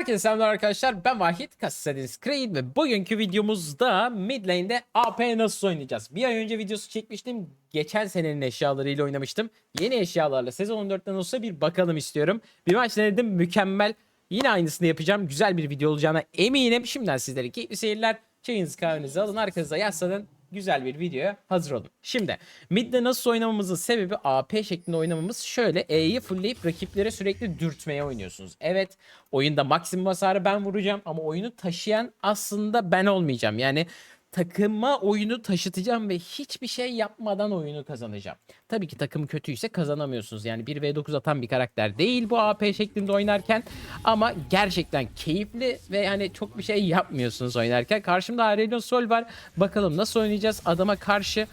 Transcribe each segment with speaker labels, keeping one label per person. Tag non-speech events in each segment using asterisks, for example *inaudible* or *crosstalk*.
Speaker 1: Herkese selamlar arkadaşlar. Ben Vahit Kassadiniz Creed ve bugünkü videomuzda mid lane'de AP nasıl oynayacağız? Bir ay önce videosu çekmiştim. Geçen senenin eşyalarıyla oynamıştım. Yeni eşyalarla sezon 14'ten olsa bir bakalım istiyorum. Bir maç denedim mükemmel. Yine aynısını yapacağım. Güzel bir video olacağına eminim. Şimdiden sizlere keyifli seyirler. Çayınızı kahvenizi alın arkanıza yaslanın. Güzel bir videoya hazır olun. Şimdi midde nasıl oynamamızın sebebi AP şeklinde oynamamız şöyle. E'yi fullleyip rakiplere sürekli dürtmeye oynuyorsunuz. Evet oyunda maksimum hasarı ben vuracağım ama oyunu taşıyan aslında ben olmayacağım. Yani takıma oyunu taşıtacağım ve hiçbir şey yapmadan oyunu kazanacağım. Tabii ki takım kötüyse kazanamıyorsunuz. Yani 1v9 atan bir karakter değil bu AP şeklinde oynarken ama gerçekten keyifli ve yani çok bir şey yapmıyorsunuz oynarken. Karşımda Aurelion Sol var. Bakalım nasıl oynayacağız adama karşı.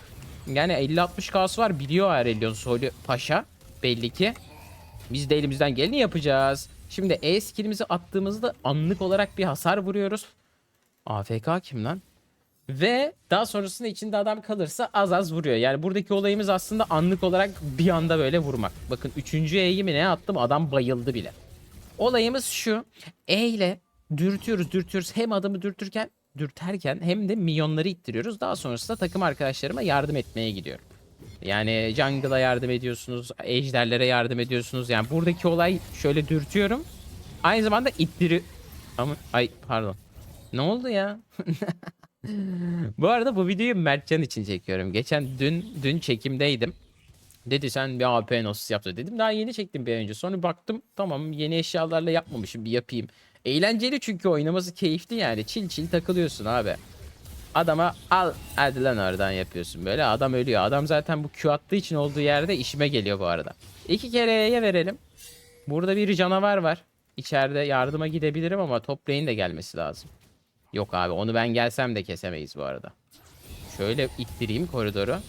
Speaker 1: Yani 50-60 kaos var biliyor Aurelion Sol'ü paşa belli ki. Biz de elimizden geleni yapacağız. Şimdi E skillimizi attığımızda anlık olarak bir hasar vuruyoruz. AFK kim lan? Ve daha sonrasında içinde adam kalırsa az az vuruyor. Yani buradaki olayımız aslında anlık olarak bir anda böyle vurmak. Bakın 3. E'yi mi ne attım adam bayıldı bile. Olayımız şu. E ile dürtüyoruz dürtüyoruz. Hem adamı dürtürken dürterken hem de milyonları ittiriyoruz. Daha sonrasında takım arkadaşlarıma yardım etmeye gidiyorum. Yani jungle'a yardım ediyorsunuz. Ejderlere yardım ediyorsunuz. Yani buradaki olay şöyle dürtüyorum. Aynı zamanda ittiri... Ama ay pardon. Ne oldu ya? *laughs* bu arada bu videoyu Mertcan için çekiyorum. Geçen dün dün çekimdeydim. Dedi sen bir AP nasıl yaptı dedim. Daha yeni çektim bir önce. Sonra baktım tamam yeni eşyalarla yapmamışım bir yapayım. Eğlenceli çünkü oynaması keyifli yani. Çil çil takılıyorsun abi. Adama al hadi lan oradan yapıyorsun böyle. Adam ölüyor. Adam zaten bu Q attığı için olduğu yerde işime geliyor bu arada. İki kere E'ye verelim. Burada bir canavar var. İçeride yardıma gidebilirim ama top de gelmesi lazım. Yok abi onu ben gelsem de kesemeyiz bu arada. Şöyle ittireyim koridoru.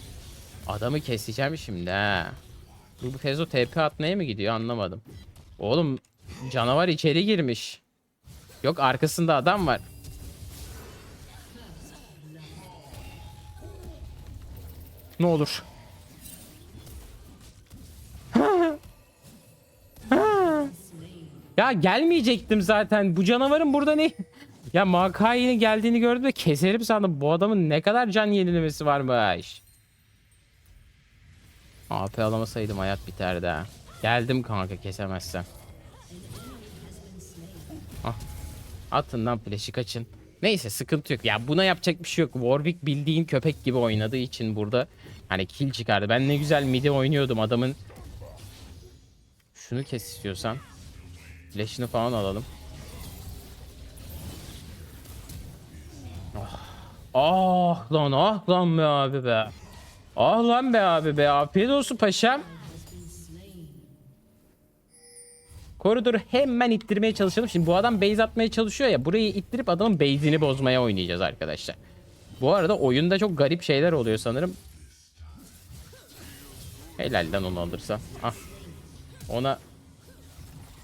Speaker 1: Adamı keseceğim şimdi ha. Bu Fezo TP atmaya mı gidiyor anlamadım. Oğlum canavar içeri girmiş. Yok arkasında adam var. Ne olur. *laughs* Ya gelmeyecektim zaten. Bu canavarın burada ne? Ya Makai'nin geldiğini gördüm ve keserim sandım. Bu adamın ne kadar can yenilemesi varmış. AP alamasaydım hayat biterdi ha. Geldim kanka kesemezsem. Ah. Atın lan flash'ı kaçın. Neyse sıkıntı yok. Ya buna yapacak bir şey yok. Warwick bildiğin köpek gibi oynadığı için burada hani kill çıkardı. Ben ne güzel midi oynuyordum adamın. Şunu kes istiyorsan. Flash'ını falan alalım. Ah lan ah lan be abi be. Ah lan be abi be. Afiyet olsun paşam. Koridoru hemen ittirmeye çalışalım. Şimdi bu adam base atmaya çalışıyor ya. Burayı ittirip adamın base'ini bozmaya oynayacağız arkadaşlar. Bu arada oyunda çok garip şeyler oluyor sanırım. Helal lan onu alırsa. Ah. Ona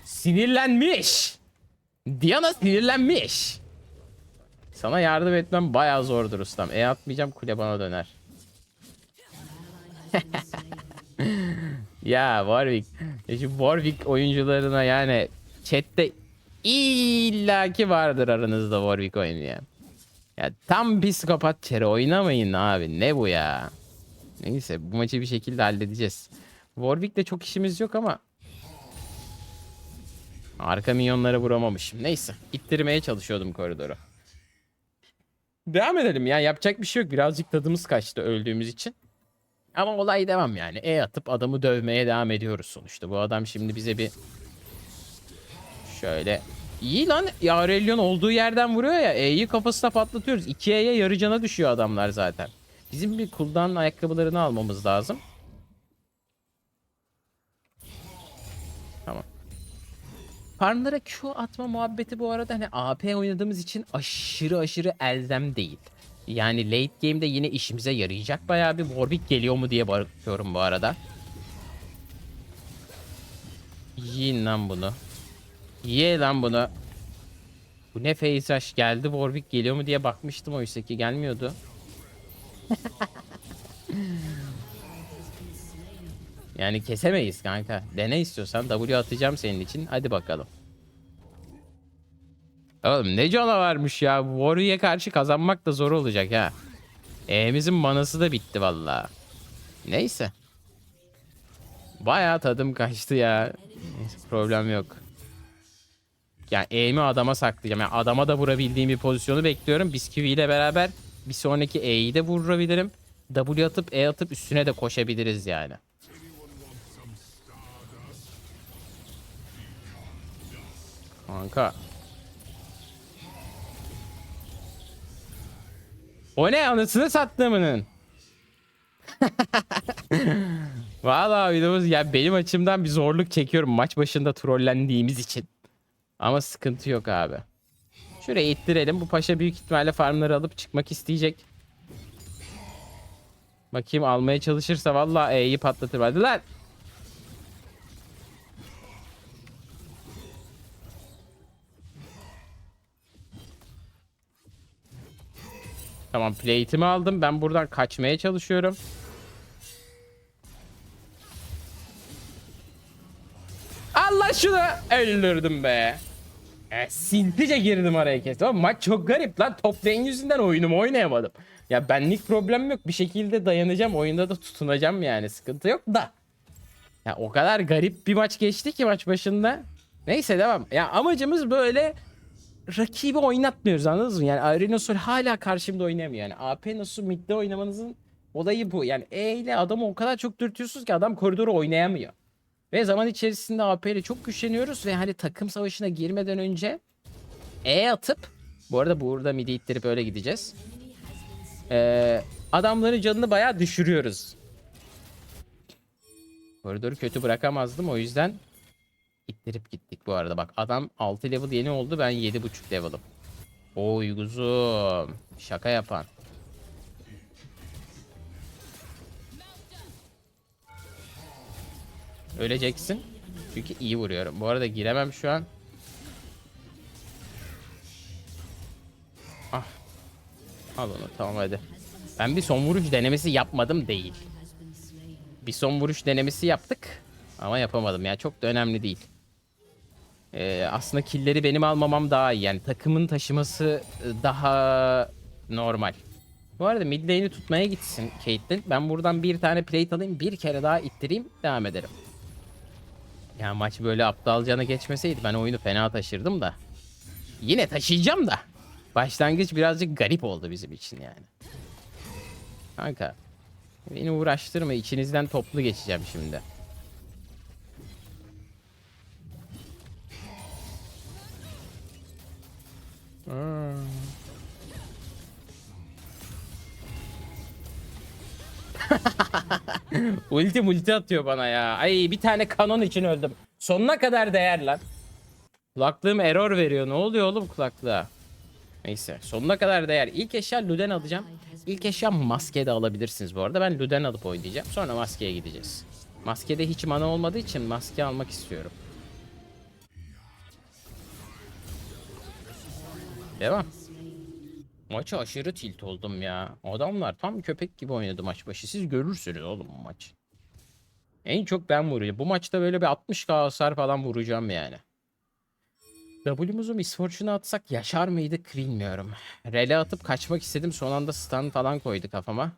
Speaker 1: sinirlenmiş. Diana sinirlenmiş. Sana yardım etmem bayağı zordur ustam. E atmayacağım kule bana döner. *laughs* ya Warwick. Ya Şu Warwick oyuncularına yani chatte illaki vardır aranızda Warwick oynayan. Ya tam psikopat çere oynamayın abi. Ne bu ya? Neyse bu maçı bir şekilde halledeceğiz. Warwick'le çok işimiz yok ama Arka minyonlara vuramamışım. Neyse. ittirmeye çalışıyordum koridoru. Devam edelim ya. Yapacak bir şey yok. Birazcık tadımız kaçtı öldüğümüz için. Ama olay devam yani. E atıp adamı dövmeye devam ediyoruz sonuçta. Bu adam şimdi bize bir şöyle iyi lan. Ya Aurelion olduğu yerden vuruyor ya. E'yi kafasına patlatıyoruz. 2 E'ye yarı cana düşüyor adamlar zaten. Bizim bir cooldown ayakkabılarını almamız lazım. Farmlara Q atma muhabbeti bu arada hani AP oynadığımız için aşırı aşırı elzem değil. Yani late game'de yine işimize yarayacak bayağı bir Warwick geliyor mu diye bakıyorum bu arada. Yiyin lan bunu. Ye lan bunu. Bu ne rush geldi Warwick geliyor mu diye bakmıştım oysa ki gelmiyordu. *laughs* Yani kesemeyiz kanka. Dene istiyorsan W atacağım senin için. Hadi bakalım. Oğlum ne canavarmış ya. Warwick'e karşı kazanmak da zor olacak ha. E'mizin manası da bitti valla. Neyse. Bayağı tadım kaçtı ya. Neyse, problem yok. Yani E'mi adama saklayacağım. Yani adama da vurabildiğim bir pozisyonu bekliyorum. Bisküvi ile beraber bir sonraki E'yi de vurabilirim. W atıp E atıp üstüne de koşabiliriz yani. Kanka. O ne anasını sattığımının. *laughs* Vallahi videomuz ya benim açımdan bir zorluk çekiyorum maç başında trollendiğimiz için. Ama sıkıntı yok abi. Şuraya ittirelim. Bu paşa büyük ihtimalle farmları alıp çıkmak isteyecek. Bakayım almaya çalışırsa vallahi E'yi patlatır. Hadi lan. Tamam plate'imi aldım. Ben buradan kaçmaya çalışıyorum. Allah şunu öldürdüm be. E, sintice girdim araya kestim. Ama maç çok garip lan. Top lane yüzünden oyunumu oynayamadım. Ya benlik problem yok. Bir şekilde dayanacağım. Oyunda da tutunacağım yani. Sıkıntı yok da. Ya o kadar garip bir maç geçti ki maç başında. Neyse devam. Ya amacımız böyle rakibi oynatmıyoruz anladınız mı? Yani Aurelion Sol hala karşımda oynamıyor. Yani AP nasıl midde oynamanızın olayı bu. Yani E ile adamı o kadar çok dürtüyorsunuz ki adam koridoru oynayamıyor. Ve zaman içerisinde AP ile çok güçleniyoruz ve hani takım savaşına girmeden önce E atıp bu arada burada midi ittirip öyle gideceğiz. Ee, adamların canını bayağı düşürüyoruz. Koridoru kötü bırakamazdım o yüzden ittirip gittik bu arada. Bak adam 6 level yeni oldu ben 7.5 level'ım. Oy kuzum. Şaka yapan. Öleceksin. Çünkü iyi vuruyorum. Bu arada giremem şu an. Ah. Al onu tamam hadi. Ben bir son vuruş denemesi yapmadım değil. Bir son vuruş denemesi yaptık. Ama yapamadım ya. Çok da önemli değil. Ee, aslında killeri benim almamam daha iyi. Yani takımın taşıması e, daha normal. Bu arada mid lane'i tutmaya gitsin Caitlyn. Ben buradan bir tane plate alayım. Bir kere daha ittireyim. Devam ederim. Ya maç böyle aptalcana geçmeseydi ben oyunu fena taşırdım da. Yine taşıyacağım da. Başlangıç birazcık garip oldu bizim için yani. Kanka. Beni uğraştırma. içinizden toplu geçeceğim şimdi. Hmm. *laughs* ulti multi atıyor bana ya. Ay bir tane kanon için öldüm. Sonuna kadar değer lan. Kulaklığım error veriyor. Ne oluyor oğlum kulaklığa? Neyse sonuna kadar değer. İlk eşya Luden alacağım. İlk eşya maske de alabilirsiniz bu arada. Ben Luden alıp oynayacağım. Sonra maskeye gideceğiz. Maskede hiç mana olmadığı için maske almak istiyorum. Devam. Maça aşırı tilt oldum ya. Adamlar tam köpek gibi oynadı maç başı. Siz görürsünüz oğlum bu maç. En çok ben vuruyorum. Bu maçta böyle bir 60k hasar falan vuracağım yani. W'muzu Miss Fortune'a atsak yaşar mıydık bilmiyorum. Rele atıp kaçmak istedim. Son anda stun falan koydu kafama.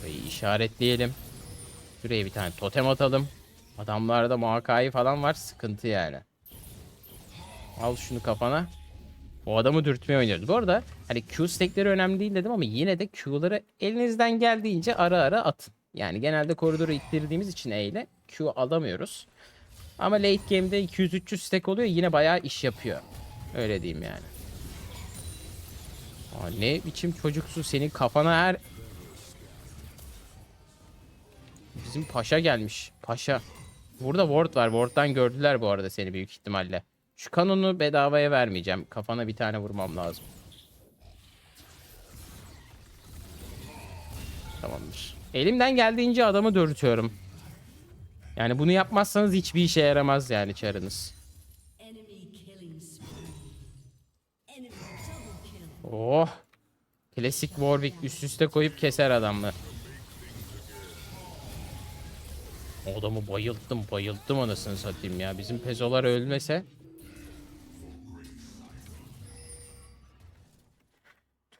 Speaker 1: Orayı işaretleyelim. Şuraya bir tane totem atalım. Adamlarda muhakkayı falan var. Sıkıntı yani. Al şunu kafana. O adamı dürtmeye oynuyoruz. Bu arada hani Q stackleri önemli değil dedim ama yine de Q'ları elinizden geldiğince ara ara atın. Yani genelde koridoru ittirdiğimiz için E ile Q alamıyoruz. Ama late game'de 200-300 stack oluyor yine bayağı iş yapıyor. Öyle diyeyim yani. Aa, ne biçim çocuksu senin kafana her... Bizim paşa gelmiş. Paşa. Burada ward var. Ward'dan gördüler bu arada seni büyük ihtimalle. Şu kanonu bedavaya vermeyeceğim. Kafana bir tane vurmam lazım. Tamamdır. Elimden geldiğince adamı dürtüyorum. Yani bunu yapmazsanız hiçbir işe yaramaz yani çarınız. Oh. Klasik Warwick üst üste koyup keser adamı. Adamı bayılttım bayılttım anasını satayım ya. Bizim pezolar ölmese.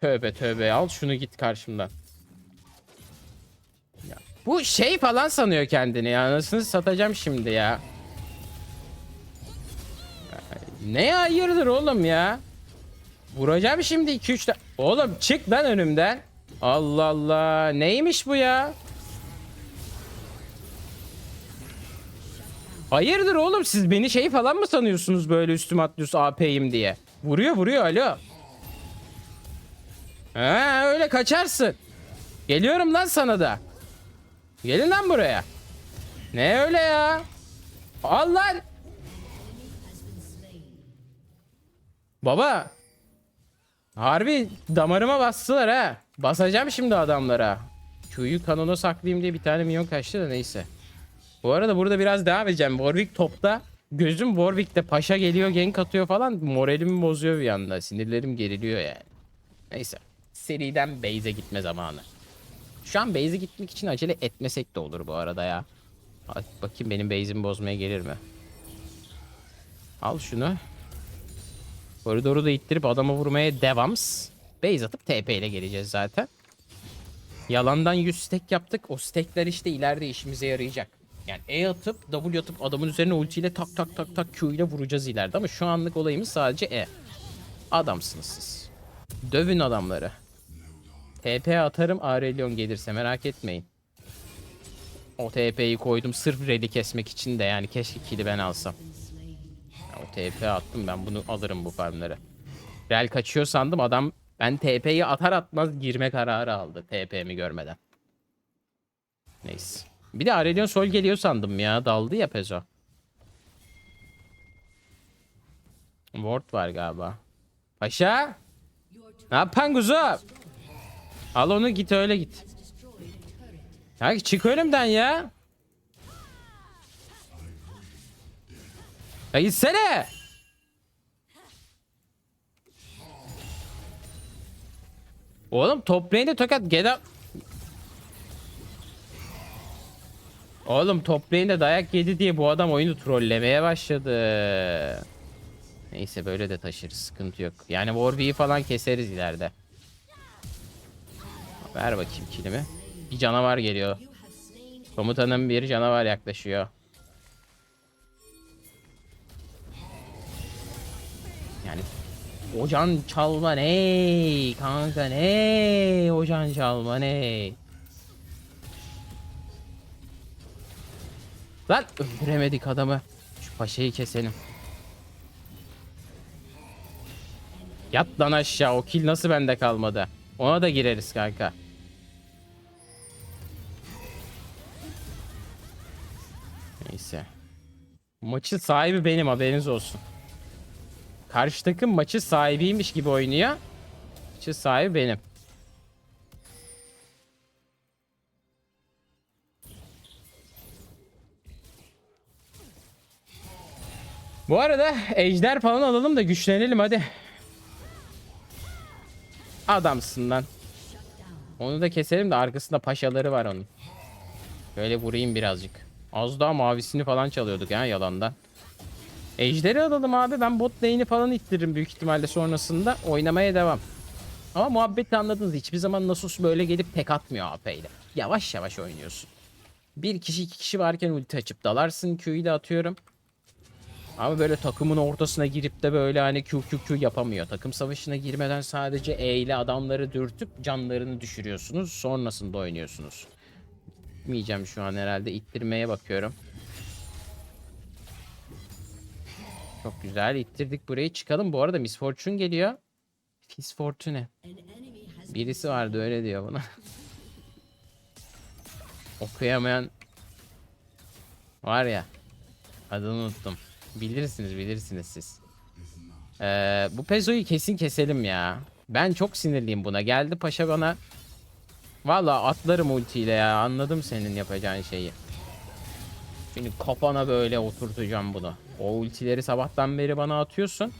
Speaker 1: Tövbe tövbe al şunu git karşımdan. Ya, bu şey falan sanıyor kendini ya. Anasını satacağım şimdi ya. Ne hayırdır oğlum ya? Vuracağım şimdi 2-3 tane. Oğlum çık lan önümden. Allah Allah. Neymiş bu ya? Hayırdır oğlum siz beni şey falan mı sanıyorsunuz böyle üstüme atlıyorsun AP'yim diye? Vuruyor vuruyor alo. Ha öyle kaçarsın. Geliyorum lan sana da. Gelin lan buraya. Ne öyle ya? Al lan. Baba. Harbi damarıma bastılar ha. Basacağım şimdi adamlara. Q'yu kanona saklayayım diye bir tane minyon kaçtı da neyse. Bu arada burada biraz devam edeceğim. Warwick topta. Gözüm Warwick'te paşa geliyor gank atıyor falan. Moralimi bozuyor bir anda. Sinirlerim geriliyor yani. Neyse. Seriden base'e gitme zamanı. Şu an base'e gitmek için acele etmesek de olur bu arada ya. Hadi bakayım benim base'imi bozmaya gelir mi? Al şunu. Koridoru da ittirip adama vurmaya devams. Base atıp TP ile geleceğiz zaten. Yalandan 100 stack yaptık. O stackler işte ileride işimize yarayacak. Yani E atıp W atıp adamın üzerine ultiyle tak tak tak tak Q ile vuracağız ileride. Ama şu anlık olayımız sadece E. Adamsınız siz. Dövün adamları. TP atarım Aurelion gelirse merak etmeyin. O TP'yi koydum sırf rally kesmek için de yani keşke kill'i ben alsam. Ya o TP attım ben bunu alırım bu farmları. Rel kaçıyor sandım adam ben TP'yi atar atmaz girme kararı aldı TP'mi görmeden. Neyse. Bir de Aurelion Sol geliyor sandım ya daldı ya Pezo. Ward var galiba. Paşa. Ne yapan kuzu? Al onu git öyle git. Ya çık önümden ya. Ya gitsene. Oğlum top lane'de tokat get up. Oğlum top lane'de dayak yedi diye bu adam oyunu trollemeye başladı. Neyse böyle de taşırız sıkıntı yok. Yani Warwick'i falan keseriz ileride. Ver bakayım kilimi. Bir canavar geliyor. Komutanın bir canavar yaklaşıyor. Yani Ocan çalma ne kanka ne ocan çalma ne Lan öldüremedik adamı. Şu paşayı keselim. Yat lan aşağı o kill nasıl bende kalmadı? Ona da gireriz kanka. Neyse. Maçın sahibi benim haberiniz olsun. Karşı takım maçı sahibiymiş gibi oynuyor. Maçı sahibi benim. Bu arada ejder falan alalım da güçlenelim hadi. Adamsın lan. Onu da keselim de arkasında paşaları var onun. Böyle vurayım birazcık. Az daha mavisini falan çalıyorduk ya yalandan. Ejderi alalım abi. Ben bot lane'i falan ittiririm büyük ihtimalle sonrasında. Oynamaya devam. Ama muhabbeti anladınız. Hiçbir zaman Nasus böyle gelip tek atmıyor AP ile. Yavaş yavaş oynuyorsun. Bir kişi iki kişi varken ulti açıp dalarsın. Q'yu da atıyorum. Ama böyle takımın ortasına girip de böyle hani Q Q Q yapamıyor. Takım savaşına girmeden sadece E ile adamları dürtüp canlarını düşürüyorsunuz. Sonrasında oynuyorsunuz. Gitmeyeceğim şu an herhalde. ittirmeye bakıyorum. Çok güzel ittirdik burayı çıkalım. Bu arada Miss Fortune geliyor. Miss Fortune. Birisi vardı öyle diyor buna. *laughs* Okuyamayan var ya. Adını unuttum. Bilirsiniz bilirsiniz siz. Ee, bu Pezo'yu kesin keselim ya. Ben çok sinirliyim buna. Geldi paşa bana. Valla atlarım ultiyle ya. Anladım senin yapacağın şeyi. Şimdi kafana böyle oturtacağım bunu. O ultileri sabahtan beri bana atıyorsun.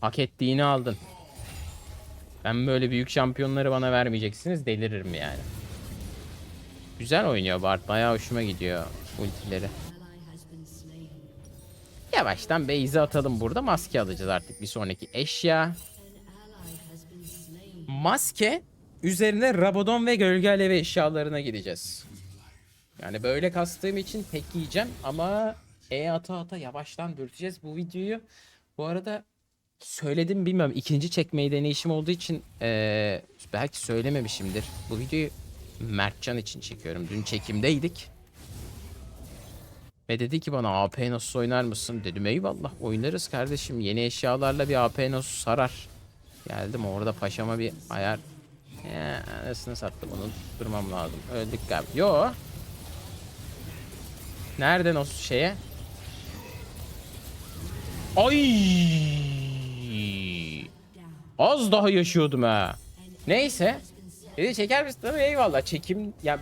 Speaker 1: Hak ettiğini aldın. Ben böyle büyük şampiyonları bana vermeyeceksiniz deliririm yani. Güzel oynuyor Bart. Bayağı hoşuma gidiyor. ultileri. Yavaştan base'e atalım burada. Maske alacağız artık bir sonraki eşya. Maske üzerine Rabadon ve Gölge Alevi eşyalarına gideceğiz. Yani böyle kastığım için tek yiyeceğim ama E ata ata yavaştan dürteceğiz bu videoyu. Bu arada söyledim bilmiyorum ikinci çekmeyi deneyişim olduğu için eee, belki söylememişimdir. Bu videoyu Mertcan için çekiyorum. Dün çekimdeydik. Ve dedi ki bana AP nasıl oynar mısın? Dedim eyvallah oynarız kardeşim. Yeni eşyalarla bir AP nasıl sarar? Geldim orada paşama bir ayar. Ya anasını sattım onu tutturmam lazım. Öldük galiba. Yo. Nereden o şeye? Ay! Az daha yaşıyordum ha. Neyse. Dedi çeker misin? Tabii eyvallah. Çekim ya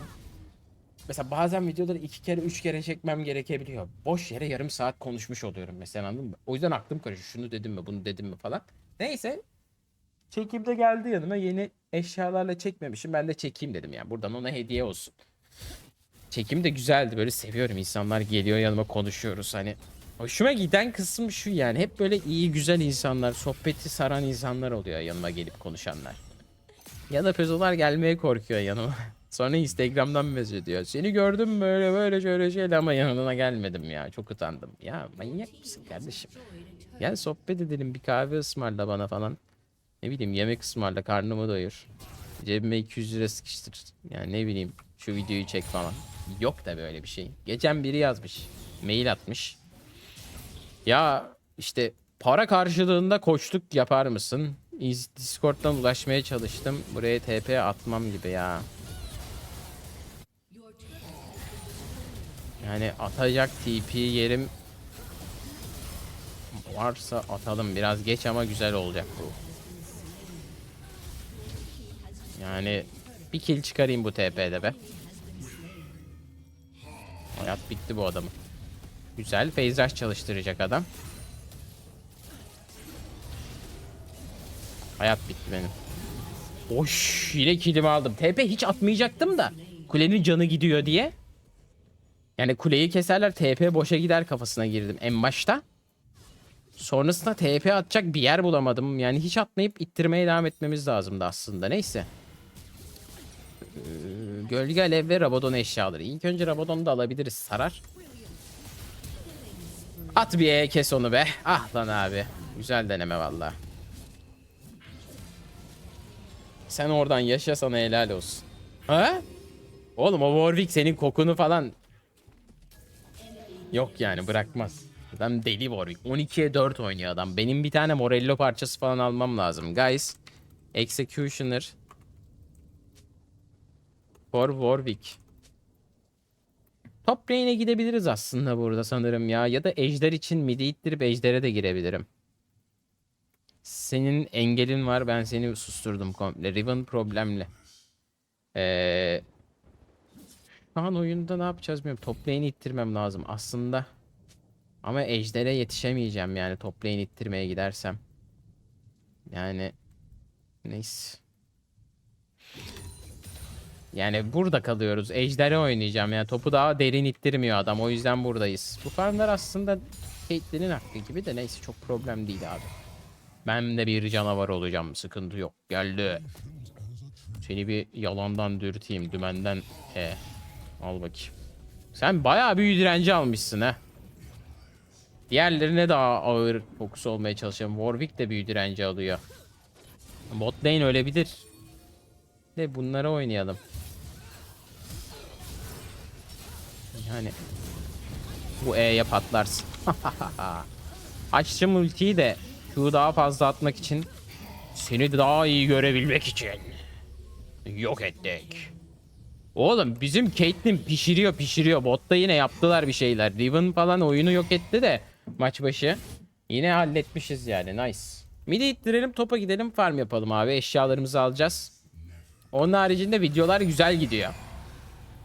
Speaker 1: mesela bazen videoları iki kere üç kere çekmem gerekebiliyor. Boş yere yarım saat konuşmuş oluyorum mesela anladın mı? O yüzden aklım karışıyor. Şunu dedim mi bunu dedim mi falan. Neyse. Çekimde geldi yanıma yeni eşyalarla çekmemişim. Ben de çekeyim dedim yani. Buradan ona hediye olsun. Çekim de güzeldi. Böyle seviyorum. İnsanlar geliyor yanıma konuşuyoruz. Hani hoşuma giden kısım şu yani. Hep böyle iyi güzel insanlar, sohbeti saran insanlar oluyor yanıma gelip konuşanlar. Ya da pezolar gelmeye korkuyor yanıma. *laughs* Sonra Instagram'dan mesaj ediyor. Seni gördüm böyle böyle şöyle şöyle ama yanına gelmedim ya. Çok utandım. Ya manyak mısın kardeşim? Gel sohbet edelim bir kahve ısmarla bana falan. Ne bileyim yemek ısmarla karnımı doyur. Cebime 200 lira sıkıştır. Yani ne bileyim şu videoyu çek falan. Yok da böyle bir şey. Geçen biri yazmış. Mail atmış. Ya işte para karşılığında koçluk yapar mısın? Discord'dan ulaşmaya çalıştım. Buraya TP atmam gibi ya. Yani atacak TP yerim varsa atalım. Biraz geç ama güzel olacak bu. Yani bir kill çıkarayım bu TP'de be. Hayat bitti bu adamın. Güzel. Phase çalıştıracak adam. Hayat bitti benim. Oş yine killimi aldım. TP hiç atmayacaktım da. Kulenin canı gidiyor diye. Yani kuleyi keserler TP boşa gider kafasına girdim en başta. Sonrasında TP atacak bir yer bulamadım. Yani hiç atmayıp ittirmeye devam etmemiz lazımdı aslında. Neyse. Ee, Gölge alev ve Rabadon eşyaları. İlk önce Rabadon'u da alabiliriz. Sarar. At bir E kes onu be. Ah lan abi. Güzel deneme valla. Sen oradan yaşa sana helal olsun. Ha? Oğlum o Warwick senin kokunu falan Yok yani bırakmaz. Adam deli Warwick. 12'ye 4 oynuyor adam. Benim bir tane Morello parçası falan almam lazım. Guys. Executioner. For Warwick. Top lane'e gidebiliriz aslında burada sanırım ya. Ya da ejder için midi ittirip ejdere de girebilirim. Senin engelin var. Ben seni susturdum komple. Riven problemli. Eee... Şu an oyunda ne yapacağız bilmiyorum. Top lane'i ittirmem lazım aslında. Ama ejdere yetişemeyeceğim yani top lane ittirmeye gidersem. Yani... Neyse. Yani burada kalıyoruz. Ejder'e oynayacağım. Yani topu daha derin ittirmiyor adam. O yüzden buradayız. Bu farmlar aslında Caitlyn'in hakkı gibi de neyse çok problem değil abi. Ben de bir canavar olacağım. Sıkıntı yok. Geldi. Seni bir yalandan dürteyim. Dümenden E. Al bakayım. Sen bayağı bir direnci almışsın ha. Diğerlerine daha ağır fokus olmaya çalışıyorum. Warwick de büyü direnci alıyor. Bot lane ölebilir. De bunlara oynayalım. Yani bu E'ye patlarsın. *laughs* Açtım ultiyi de Q daha fazla atmak için seni daha iyi görebilmek için yok ettik. Oğlum bizim Caitlyn pişiriyor pişiriyor. Botta yine yaptılar bir şeyler. Riven falan oyunu yok etti de maç başı. Yine halletmişiz yani nice. Midi ittirelim topa gidelim farm yapalım abi. Eşyalarımızı alacağız. Onun haricinde videolar güzel gidiyor.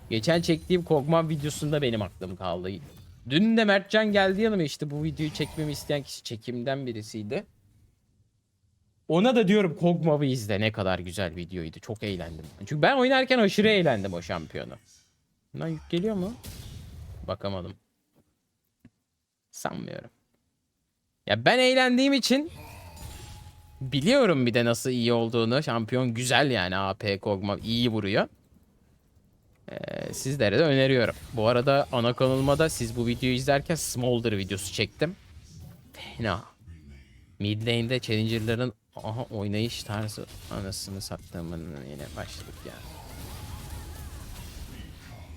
Speaker 1: Geçen çektiğim Kog'Maw videosunda benim aklım kaldı. Dün de Mertcan geldi yanıma işte bu videoyu çekmemi isteyen kişi çekimden birisiydi. Ona da diyorum Kog'Maw'ı izle ne kadar güzel videoydu. Çok eğlendim. Çünkü ben oynarken aşırı eğlendim o şampiyonu. Lan yük geliyor mu? Bakamadım. Sanmıyorum. Ya ben eğlendiğim için biliyorum bir de nasıl iyi olduğunu. Şampiyon güzel yani AP Kog'Maw iyi vuruyor. Ee, sizlere de öneriyorum. Bu arada ana kanalıma da siz bu videoyu izlerken Smolder videosu çektim. Fena. Mid lane'de Challenger'ların aha, oynayış tarzı anasını sattığımın yine başladık ya.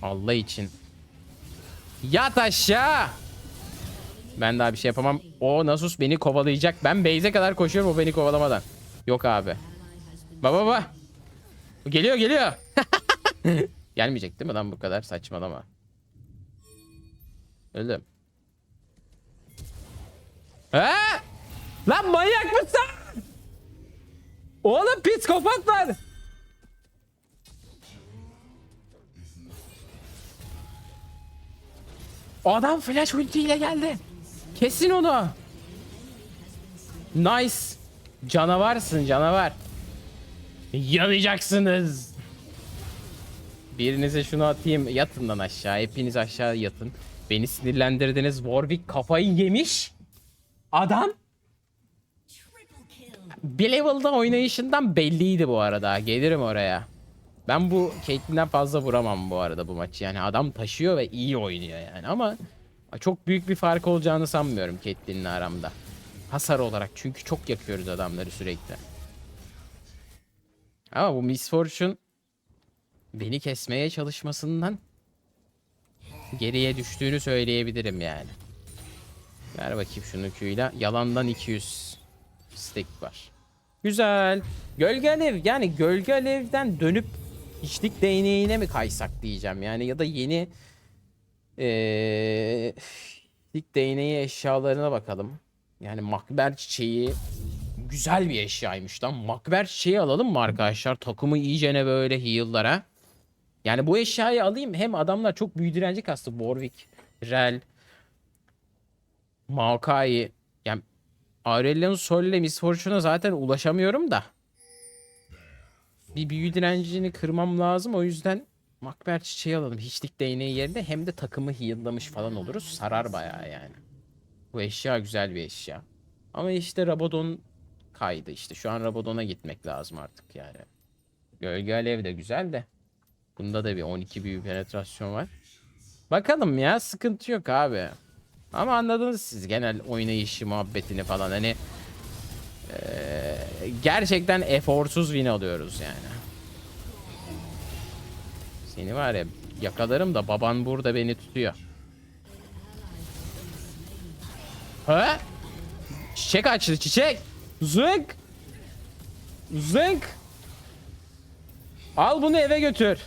Speaker 1: Allah için. Yat aşağı. Ben daha bir şey yapamam. O Nasus beni kovalayacak. Ben base'e kadar koşuyorum o beni kovalamadan. Yok abi. Baba baba. Geliyor geliyor. *laughs* Gelmeyecek değil mi lan bu kadar saçmalama. Öldüm. Ha? Lan manyak mısın? Oğlum psikopat var. Adam flash ultiyle geldi. Kesin onu. Nice. Canavarsın canavar. Yanacaksınız. Birinize şunu atayım. Yatın lan aşağı. Hepiniz aşağı yatın. Beni sinirlendirdiniz. Warwick kafayı yemiş. Adam bir level'da oynayışından belliydi bu arada. Gelirim oraya. Ben bu Caitlyn'den fazla vuramam bu arada bu maçı. Yani adam taşıyor ve iyi oynuyor yani ama çok büyük bir fark olacağını sanmıyorum Caitlyn'le aramda. Hasar olarak çünkü çok yakıyoruz adamları sürekli. Ama bu Miss Fortune beni kesmeye çalışmasından geriye düştüğünü söyleyebilirim yani. Ver bakayım şunu Q'yla. Yalandan 200 stack var. Güzel. Gölge alev yani gölge alevden dönüp hiçlik değneğine mi kaysak diyeceğim yani ya da yeni eee hiçlik değneği eşyalarına bakalım. Yani makber çiçeği güzel bir eşyaymış lan. Makber çiçeği alalım mı arkadaşlar? Takımı iyicene böyle heal'lara. Yani bu eşyayı alayım. Hem adamlar çok büyü direnci kastı. Warwick, Rel, Maokai. Aurelion Sol ile Miss Fortune'a zaten ulaşamıyorum da. Bir büyü direncini kırmam lazım. O yüzden Makber çiçeği alalım. Hiçlik değneği yerine hem de takımı heal'lamış falan oluruz. Sarar bayağı yani. Bu eşya güzel bir eşya. Ama işte Rabadon kaydı işte. Şu an Rabadon'a gitmek lazım artık yani. Gölge Alev de güzel de. Bunda da bir 12 büyü penetrasyon var. Bakalım ya sıkıntı yok abi. Ama anladınız siz genel oynayışı muhabbetini falan hani eee, gerçekten eforsuz win alıyoruz yani. Seni var ya yakalarım da baban burada beni tutuyor. Ha? Çiçek açtı çiçek. Zınk. Zınk. Al bunu eve götür.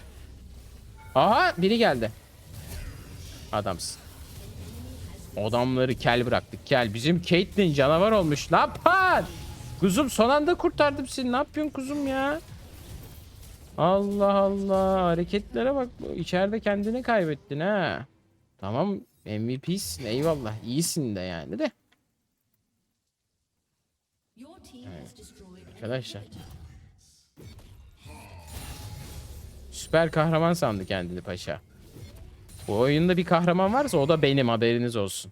Speaker 1: Aha biri geldi. Adamsın. Adamları kel bıraktık kel. Bizim Caitlyn canavar olmuş. Ne yapar? Kuzum son anda kurtardım seni. Ne yapıyorsun kuzum ya? Allah Allah. Hareketlere bak. İçeride kendini kaybettin ha. Tamam MVP'sin eyvallah. İyisin de yani de.
Speaker 2: A
Speaker 1: Arkadaşlar. Süper kahraman sandı kendini paşa. Bu oyunda bir kahraman varsa o da benim haberiniz olsun.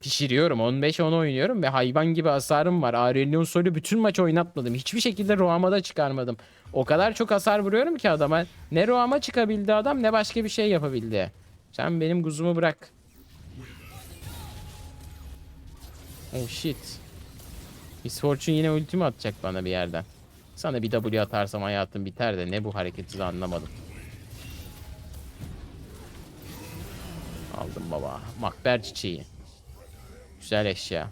Speaker 1: Pişiriyorum 15-10 oynuyorum ve hayvan gibi hasarım var. Aurelion Sol'ü bütün maç oynatmadım. Hiçbir şekilde Roam'a da çıkarmadım. O kadar çok hasar vuruyorum ki adama. Ne Roam'a çıkabildi adam ne başka bir şey yapabildi. Sen benim kuzumu bırak. Oh shit. Miss Fortune yine ultimi atacak bana bir yerden. Sana bir W atarsam hayatım biter de ne bu hareketi de anlamadım. Aldım baba. Makber çiçeği. Güzel eşya.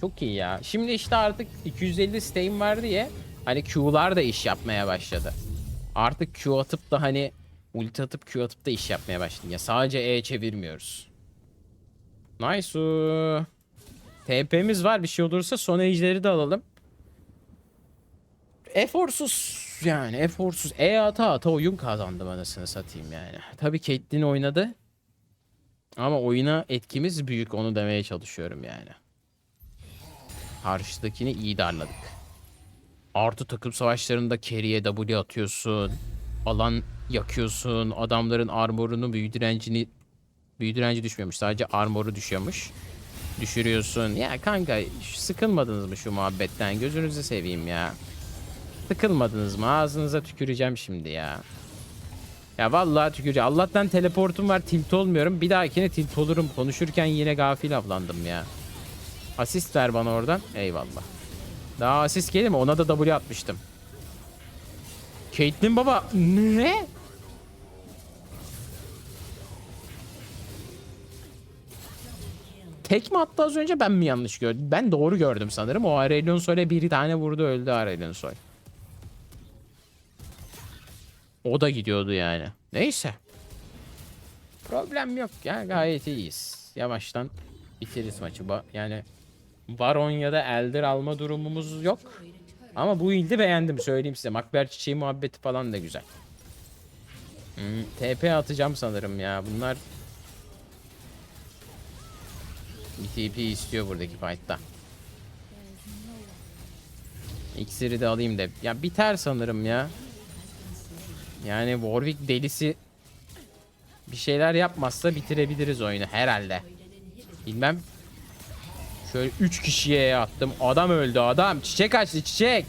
Speaker 1: Çok iyi ya. Şimdi işte artık 250 steam var diye hani Q'lar da iş yapmaya başladı. Artık Q atıp da hani ulti atıp Q atıp da iş yapmaya başladı. Ya sadece E çevirmiyoruz. Nice. TP'miz var bir şey olursa son ejderi de alalım. Eforsuz yani eforsuz. E ata ata oyun kazandım anasını satayım yani. Tabii Caitlyn oynadı. Ama oyuna etkimiz büyük onu demeye çalışıyorum yani. Karşıdakini iyi darladık. Artı takım savaşlarında carry'e W atıyorsun. Alan yakıyorsun. Adamların armorunu büyü direncini Büyü direnci düşmüyormuş. Sadece armoru düşüyormuş. Düşürüyorsun. Ya kanka sıkılmadınız mı şu muhabbetten? Gözünüzü seveyim ya. Sıkılmadınız mı? Ağzınıza tüküreceğim şimdi ya. Ya vallahi tüküreceğim. Allah'tan teleportum var. Tilt olmuyorum. Bir dahakine tilt olurum. Konuşurken yine gafil avlandım ya. Asist ver bana oradan. Eyvallah. Daha asist gelir mi? Ona da W atmıştım. Caitlyn baba ne? Tek mi attı az önce ben mi yanlış gördüm? Ben doğru gördüm sanırım. O Aurelion Sol'e bir tane vurdu öldü Aurelion Sol. O da gidiyordu yani. Neyse. Problem yok ya gayet iyiyiz. Yavaştan bitiririz maçı. Yani Baron da Elder alma durumumuz yok. Ama bu ildi beğendim söyleyeyim size. Makber çiçeği muhabbeti falan da güzel. Hmm, TP atacağım sanırım ya. Bunlar bir TP istiyor buradaki fight'ta. İksiri de alayım da. Ya biter sanırım ya. Yani Warwick delisi bir şeyler yapmazsa bitirebiliriz oyunu herhalde. Bilmem. Şöyle 3 kişiye attım. Adam öldü adam. Çiçek açtı çiçek.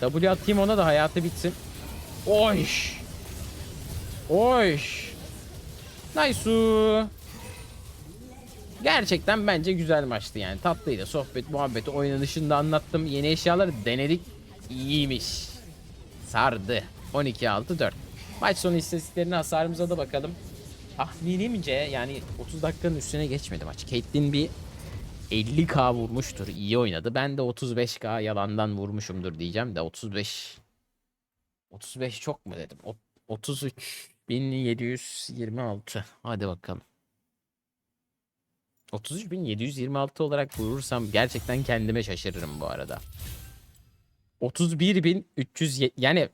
Speaker 1: W atayım ona da hayatı bitsin. Oy. Oy. Nice. Gerçekten bence güzel maçtı yani. Tatlıydı. Sohbet, muhabbeti, oynanışını da anlattım. Yeni eşyaları denedik. İyiymiş. Sardı. 12-6-4. Maç sonu istatistiklerine hasarımıza da bakalım. Tahminimce yani 30 dakikanın üstüne geçmedi maç. Caitlyn bir 50k vurmuştur. İyi oynadı. Ben de 35k yalandan vurmuşumdur diyeceğim de 35 35 çok mu dedim? O- 33 1726. Hadi bakalım. 33.726 olarak vurursam gerçekten kendime şaşırırım bu arada. 31.300 yani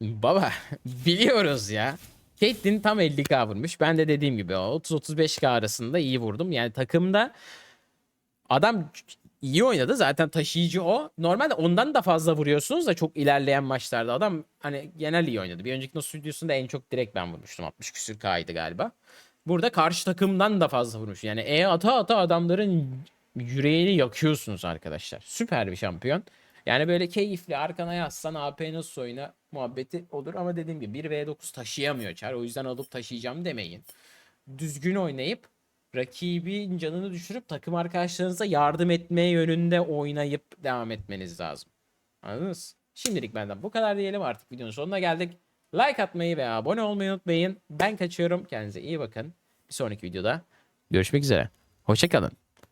Speaker 1: baba *laughs* biliyoruz ya. Caitlyn tam 50k vurmuş. Ben de dediğim gibi o 30-35k arasında iyi vurdum. Yani takımda adam iyi oynadı. Zaten taşıyıcı o. Normalde ondan da fazla vuruyorsunuz da çok ilerleyen maçlarda. Adam hani genel iyi oynadı. Bir önceki Nasus videosunda en çok direkt ben vurmuştum. 60 küsür K'ydı galiba. Burada karşı takımdan da fazla vurmuş. Yani E ata ata adamların yüreğini yakıyorsunuz arkadaşlar. Süper bir şampiyon. Yani böyle keyifli arkana yazsan AP nasıl muhabbeti olur ama dediğim gibi 1v9 taşıyamıyor Çar. O yüzden alıp taşıyacağım demeyin. Düzgün oynayıp rakibin canını düşürüp takım arkadaşlarınıza yardım etmeye yönünde oynayıp devam etmeniz lazım. Anladınız? Şimdilik benden bu kadar diyelim artık videonun sonuna geldik. Like atmayı ve abone olmayı unutmayın. Ben kaçıyorum. Kendinize iyi bakın. Bir sonraki videoda görüşmek üzere. Hoşçakalın.